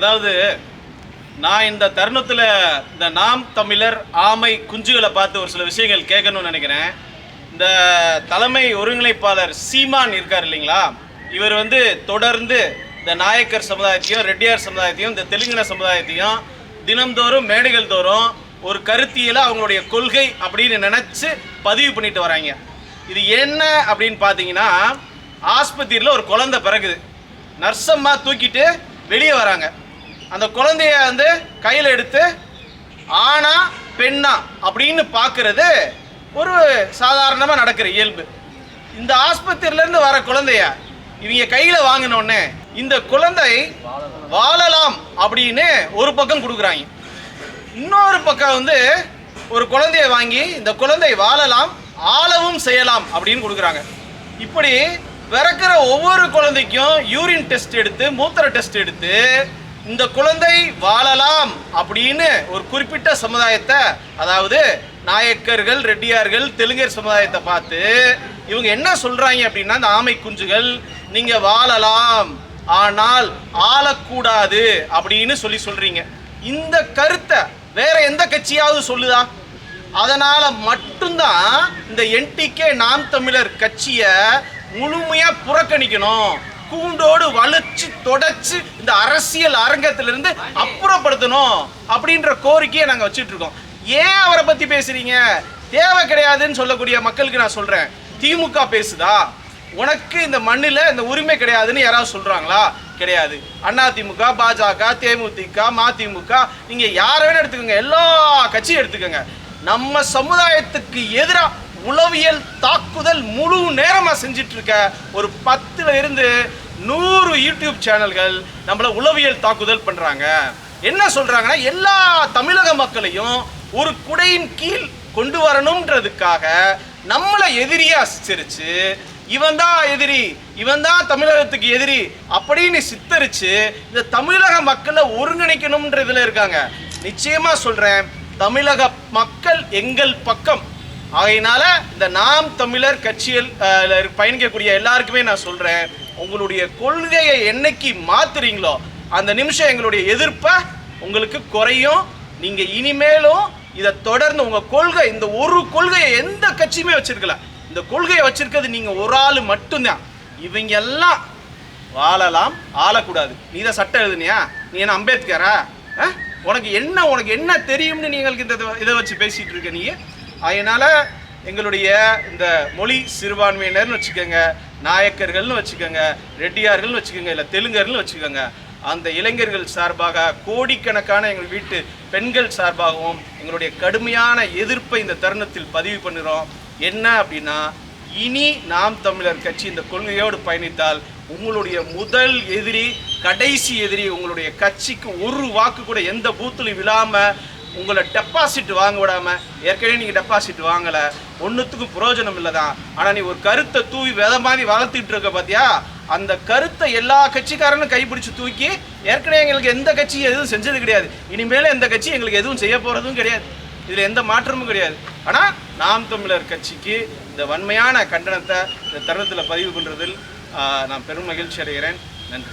அதாவது நான் இந்த தருணத்தில் இந்த நாம் தமிழர் ஆமை குஞ்சுகளை பார்த்து ஒரு சில விஷயங்கள் கேட்கணும்னு நினைக்கிறேன். இந்த தலைமை ஒருங்கிணைப்பாளர் சீமான் இருக்கார் இல்லைங்களா? இவர் வந்து தொடர்ந்து இந்த நாயக்கர் சமுதாயத்தையும் ரெட்டியார் சமுதாயத்தையும் இந்த தெலுங்கின சமுதாயத்தையும் தினம்தோறும் மேடைகள் தோறும் ஒரு கருத்தியில் அவங்களுடைய கொள்கை அப்படின்னு நினச்சி பதிவு பண்ணிட்டு வராங்க. இது என்ன அப்படின்னு பார்த்தீங்கன்னா ஆஸ்பத்திரியில் ஒரு குழந்தை பிறகுது நர்சம்மா தூக்கிட்டு வெளியே வராங்க. அந்த குழந்தைய வந்து கையில் எடுத்து ஆணா பெண்ணா அப்படின்னு பார்க்கறது ஒரு சாதாரணமாக நடக்கிற இயல்பு. இந்த ஆஸ்பத்திரியிலேருந்து வர குழந்தைய இவங்க கையில் வாங்கினோடனே இந்த குழந்தை வாழலாம் அப்படின்னு ஒரு பக்கம் கொடுக்குறாங்க. இன்னொரு பக்கம் வந்து ஒரு குழந்தைய வாங்கி இந்த குழந்தை வாழலாம் ஆளவும் செய்யலாம் அப்படின்னு கொடுக்குறாங்க. இப்படி பிறக்கிற ஒவ்வொரு குழந்தைக்கும் யூரின் டெஸ்ட் எடுத்து மூத்திர டெஸ்ட் எடுத்து இந்த குழந்தை வாழலாம் அப்படின்னு ஒரு குறிப்பிட்ட சமுதாயத்தை அதாவது நாயக்கர்கள் ரெட்டியார்கள் தெலுங்கர் சமுதாயத்தை பார்த்து இவங்க என்ன சொல்றாங்க அப்படின்னா இந்த ஆமை குஞ்சுகள் நீங்க வாழலாம் ஆனால் ஆளக்கூடாது அப்படின்னு சொல்லி சொல்றீங்க. இந்த கருத்தை வேற எந்த கட்சியாவது சொல்லுதா? அதனால மட்டும்தான் இந்த என்டிகே நாம் தமிழர் கட்சியை முழுமையா புறக்கணிக்கணும். கூண்டோடு வளைச்சு தொடச்சு இந்த அரசியல் அரங்கத்திலிருந்து அப்புறப்படுத்தணும் அப்படின்ற கோரிக்கையை நாங்கள் வச்சுட்டு இருக்கோம். ஏன் அவரை பத்தி பேசுறீங்க? தேவை கிடையாதுன்னு சொல்லக்கூடிய மக்களுக்கு நான் சொல்றேன். திமுக பேசுதா? உனக்கு இந்த மண்ணில் இந்த உரிமை கிடையாதுன்னு யாராவது சொல்றாங்களா? கிடையாது. அதிமுக பாஜக தேமுதிக மதிமுக நீங்க யாரை வேணா எடுத்துக்கோங்க. எல்லா கட்சியும் எடுத்துக்கோங்க. நம்ம சமுதாயத்துக்கு எதிராக உளவியல் தாக்குதல் முழு நேரமாக செஞ்சிட்டு இருக்க ஒரு பத்துல இருந்து நூறு யூடியூப் சேனல்கள் நம்மளை உளவியல் தாக்குதல் பண்றாங்க. என்ன சொல்றாங்கன்னா எல்லா தமிழக மக்களையும் ஒரு குடையின் கீழ் கொண்டு வரணுன்றதுக்காக நம்மளை எதிரியா சிரிச்சு இவன் தான் எதிரி இவன் தான் தமிழகத்துக்கு எதிரி அப்படின்னு சித்தரிச்சு இந்த தமிழக மக்களை ஒருங்கிணைக்கணும்ன்றதுல இருக்காங்க. நிச்சயமா சொல்றேன் தமிழக மக்கள் எங்கள் பக்கம் ஆகையினால இந்த நாம் தமிழர் கட்சியில் பயணிக்கக்கூடிய எல்லாருக்குமே நான் சொல்றேன் உங்களுடைய கொள்கையை என்னைக்கு மாத்துறீங்களோ அந்த நிமிஷம் எங்களுடைய எதிர்ப்பை உங்களுக்கு குறையும். நீங்க இனிமேலும் இதை தொடர்ந்து உங்க கொள்கை இந்த ஒரு கொள்கையை எந்த கட்சியுமே வச்சிருக்கல. இந்த கொள்கையை வச்சிருக்கிறது நீங்க ஒரு ஆள் மட்டும்தான். இவங்க எல்லாம் வாழலாம் ஆளக்கூடாது. நீ தான் சட்டம் எழுதுனியா? நீ என்ன அம்பேத்கரா? ஆ? உனக்கு என்ன உனக்கு என்ன தெரியும்னு நீங்களுக்கு இந்த இதை- இதை வச்சு பேசிட்டு இருக்க நீங்க அதனால் எங்களுடைய இந்த மொழி சிறுபான்மையினர்னு வச்சுக்கோங்க நாயக்கர்கள்னு வச்சுக்கோங்க ரெட்டியார்கள்னு வச்சுக்கோங்க இல்லை தெலுங்கர்கள்னு வச்சுக்கோங்க அந்த இளைஞர்கள் சார்பாக கோடிக்கணக்கான எங்கள் வீட்டு பெண்கள் சார்பாகவும் எங்களுடைய கடுமையான எதிர்ப்பை இந்த தருணத்தில் பதிவு பண்ணுறோம் என்ன அப்படின்னா இனி நாம் தமிழர் கட்சி இந்த கொள்கையோடு பயணித்தால் உங்களுடைய முதல் எதிரி கடைசி எதிரி உங்களுடைய கட்சிக்கு ஒரு வாக்கு கூட எந்த பூத்துலையும் விழாமல் உங்களை டெபாசிட் வாங்க விடாம ஏற்கனவே நீங்கள் டெபாசிட் வாங்கலை. ஒன்றுத்துக்கும் பிரயோஜனம் இல்லை தான் ஆனால் நீ ஒரு கருத்தை தூவி வித மாதிரி வளர்த்துட்டு இருக்க பார்த்தியா அந்த கருத்தை எல்லா கட்சிக்காரனும் கைப்பிடிச்சு தூக்கி ஏற்கனவே எங்களுக்கு எந்த கட்சியும் எதுவும் செஞ்சது கிடையாது. இனிமேல் எந்த கட்சி எங்களுக்கு எதுவும் செய்ய போகிறதும் கிடையாது. இதில் எந்த மாற்றமும் கிடையாது. ஆனால் நாம் தமிழர் கட்சிக்கு இந்த வன்மையான கண்டனத்தை இந்த தருணத்தில் பதிவு பண்ணுறதில் நான் பெரும் மகிழ்ச்சி அடைகிறேன். நன்றி.